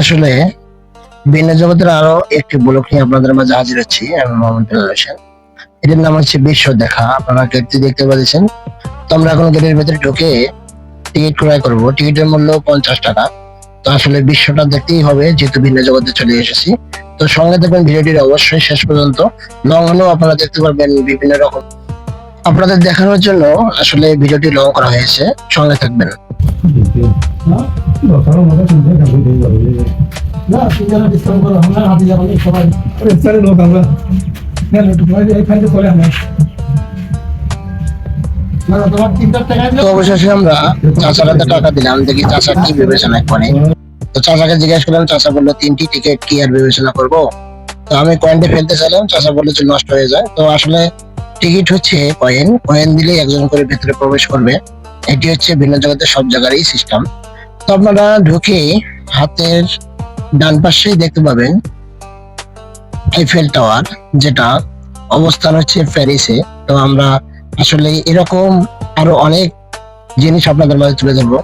আসলে, ভিন্ন জগতের আরও একটি নিয়ে আপনাদের মাঝে হাজির হচ্ছি নাম হচ্ছে বিশ্ব দেখা। আপনারা দেখতে পাচ্ছেন। তো আমরা এখন গেটের ভেতরে ঢুকে টিকিট ক্রয় করব। টিকিটের মূল্য পঞ্চাশ টাকা। তো আসলে বিশ্বটা দেখতেই হবে, যেহেতু ভিন্ন জগতে চলে এসেছি। তো সঙ্গে থাকবেন ভিডিওটির অবশ্যই শেষ পর্যন্ত। লং আপনারা দেখতে পারবেন বিভিন্ন রকম। আপনাদের দেখানোর জন্য আসলে ভিডিওটি লং করা হয়েছে। সঙ্গে থাকবেন। তো অবশেষে আমরা চাচার হাতে টাকা দিলাম। দেখি চাচা কি বিবেচনা করে। তো চাচাকে জিজ্ঞেস করলাম, চাচা বলল, তিনটি টিকিট কি আর বিবেচনা করব? তো আমি কয়েনটা ফেলতে চাইলাম। চাচা বলল নষ্ট হয়ে যায়। তো আসলে টিকিট হচ্ছে কয়েন। কয়েন দিলে একজন করে ভেতরে প্রবেশ করবে। এটি হচ্ছে ভিন্ন জগতের সব জায়গারই সিস্টেম তো আপনারা ঢুকে হাতের ডান পাশেই দেখতে পাবেন আইফেল টাওয়ার যেটা অবস্থান হচ্ছে প্যারিসে তো আমরা আসলে এরকম আরও অনেক জিনিস আপনাদের মাঝে তুলে ধরবো।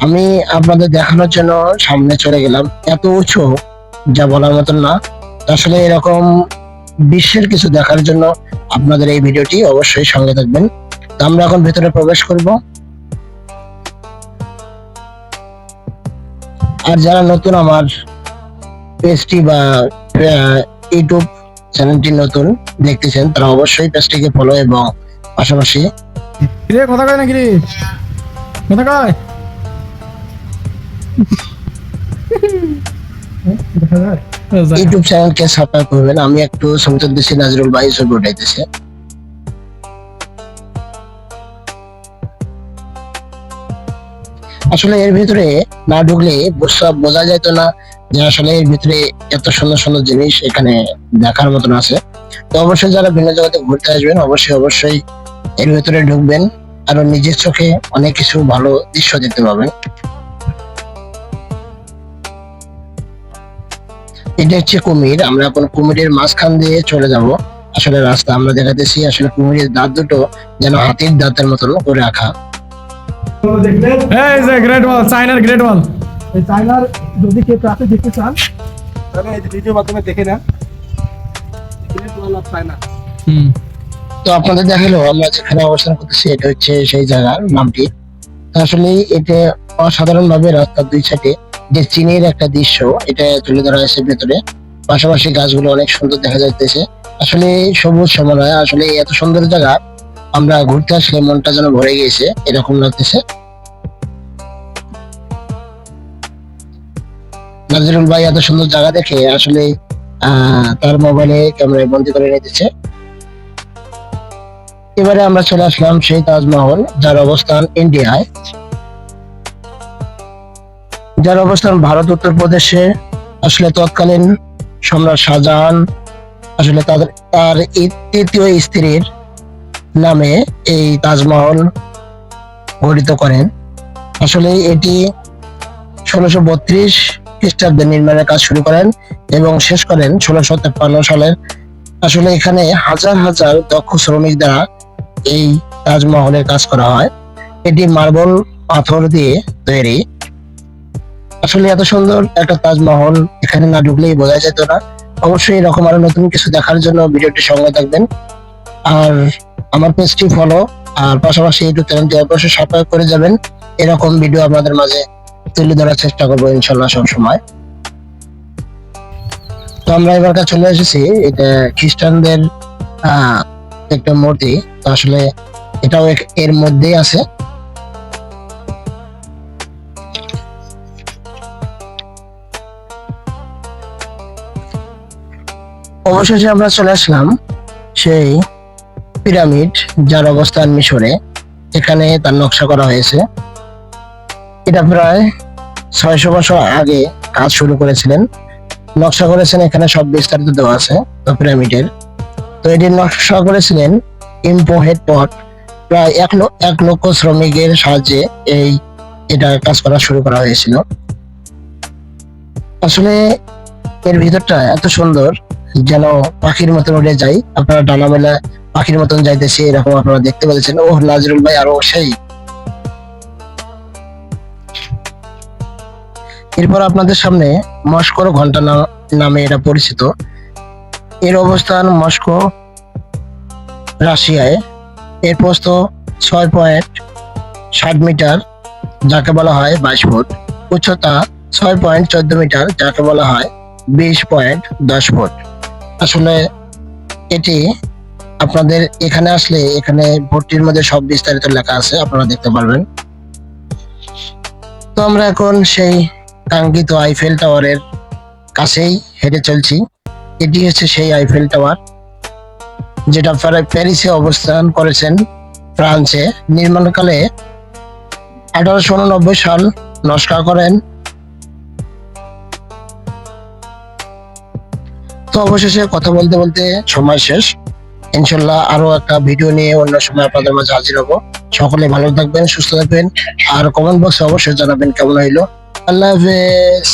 আমি আপনাদের দেখানোর জন্য সামনে চলে গেলাম। এত উঁচু, যা বলার মতন না। আসলে এরকম বিশ্বের কিছু দেখার জন্য আপনাদের এই ভিডিওটি অবশ্যই সঙ্গে থাকবেন। তো আমরা এখন ভেতরে প্রবেশ করব। আর যারা নতুন আমার পেজটি বা ইউটিউব চ্যানেলটি নতুন দেখতেছেন, তারা অবশ্যই পেজটিকে ফলো এবং পাশাপাশি কথা কয় নাকি কথা কয়? ইউটিউব চ্যানেলকে সাবস্ক্রাইব করবেন। আমি একটু নাজরুল ভাই ছবি উঠাইতেছে। আসলে এর ভিতরে না ঢুকলে বোঝা যেত না যে আসলে এর ভিতরে এত সুন্দর সুন্দর জিনিস এখানে দেখার মতন আছে। তো অবশ্যই যারা ভিন্ন জগতে ঘুরতে আসবেন অবশ্যই অবশ্যই এর ভিতরে ঢুকবেন। আরও নিজের চোখে অনেক কিছু ভালো দৃশ্য দেখতে পাবেন। এটা হচ্ছে কুমির। আমরা এখন কুমিরের মাঝখান দিয়ে চলে যাব। আসলে রাস্তা আমরা দেখাতেছি আসলে কুমিরের দাঁত দুটো যেন হাতির দাঁতের মতন করে রাখা। এই যে গ্রেট ওয়াল চাইনার গ্রেট ওয়াল এই চাইনার যদি কেউ ট্রাফিক দেখতে চান তাহলে এই ভিডিও মাধ্যমে দেখে নেন। গ্রেট ওয়াল অফ চায়না হুম। তো আপনাদের দেখাল আমরা যেখানে অবস্থান করতেছি এটা হচ্ছে সেই জায়গার নামটি। আসলে এটা অসাধারণ ভাবে রাস্তার দুই সাইডে যে চীনের একটা দৃশ্য, এটা তুলে ধরা হয়েছে ভেতরে। পাশাপাশি গাছগুলো অনেক সুন্দর দেখা যাইতেছে। আসলে সবুজ সমন্বয় আসলে এত সুন্দর জায়গা, আমরা ঘুরতে আসলে মনটা যেন ভরে গিয়েছে, এরকম লাগতেছে। নাজিরুল ভাই এত সুন্দর জায়গা দেখে আসলে তার মোবাইলে ক্যামেরায় বন্দি করে নিতেছে এবারে আমরা চলে আসলাম সেই তাজমহল, যার অবস্থান ইন্ডিয়ায়। যার অবস্থান ভারত উত্তরপ্রদেশে আসলে তৎকালীন সম্রাট শাহজাহান, আসলে তাদের, তার তৃতীয় স্ত্রীর নামে এই তাজমহল গঠিত করেন। আসলে এটি ষোলোশো বত্রিশ খ্রিস্টাব্দে নির্মাণের কাজ শুরু করেন এবং শেষ করেন ষোলোশো তেপ্পান্ন সালের। আসলে এখানে হাজার হাজার দক্ষ শ্রমিক দ্বারা এই তাজমহলের কাজ করা হয়। এটি মার্বল পাথর দিয়ে তৈরি। আসলে এত সুন্দর একটা তাজমহল এখানে না ঢুকলেই বোঝা যেত না। অবশ্যই এরকম আরও নতুন কিছু দেখার জন্য ভিডিওটি সঙ্গে থাকবেন। আর আমার পেজটি ফলো আর পাশাপাশি ইউটিউব চ্যানেলটি অবশ্যই সাবস্ক্রাইব করে যাবেন। এরকম ভিডিও আপনাদের মাঝে তুলে ধরার চেষ্টা করব ইনশাল্লাহ সবসময় তো আমরা এবার কাছে চলে এসেছি, এটা খ্রিস্টানদের একটা মূর্তি। তো আসলে এটাও এর মধ্যেই আছে। অবশেষে আমরা চলে আসলাম সেই পিরামিড যার অবস্থান মিশরে এখানে তার নকশা করা হয়েছে। এটা প্রায় ছয়শো বছর আগে কাজ শুরু করেছিলেন। নকশা করেছেন, এখানে সব বিস্তারিত দেওয়া আছে পিরামিডের। তো এটি নকশা করেছিলেন ইম্পো হেডপট, প্রায় এক এক লক্ষ শ্রমিকের সাহায্যে এই এটা কাজ করা শুরু করা হয়েছিল। আসলে এর ভিতরটা এত সুন্দর যেন পাখির মতন উড়ে যাই আপনারা ডানা মেলা পাখির মতন যাইতেছে এরকম আপনারা দেখতে পেরেছেন ও নাজরুল ভাই আরও সেই। এরপর আপনাদের সামনে মস্কোর ঘণ্টা নামে এটা পরিচিত। এর অবস্থান মস্কো, রাশিয়ায়। এর প্রস্থ ছয় পয়েন্ট ষাট মিটার, যাকে বলা হয় বাইশ ফুট। উচ্চতা ছয় পয়েন্ট চোদ্দ মিটার, যাকে বলা হয় বিশ পয়েন্ট দশ ফুট। আসলে এটি আপনাদের এখানে আসলে এখানে ভর্তির মধ্যে সব বিস্তারিত লেখা আছে, আপনারা দেখতে পারবেন। তো আমরা এখন সেই কাঙ্ক্ষিত আইফেল টাওয়ারের কাছেই হেঁটে চলছি। এটি হচ্ছে সেই আইফেল টাওয়ার যেটা প্যারিসে অবস্থান করেছেন ফ্রান্সে। নির্মাণকালে আঠারোশো উননব্বই সাল নস্কা করেন। তো অবশেষে কথা বলতে বলতে সময় শেষ। ইনশাল্লাহ আরও একটা ভিডিও নিয়ে অন্য সময় আপনাদের মাঝে হাজির হব। সকলে ভালো থাকবেন, সুস্থ থাকবেন। আর কমেন্ট বক্সে অবশ্যই জানাবেন কেমন হইল। আল্লাহ হাফেজ।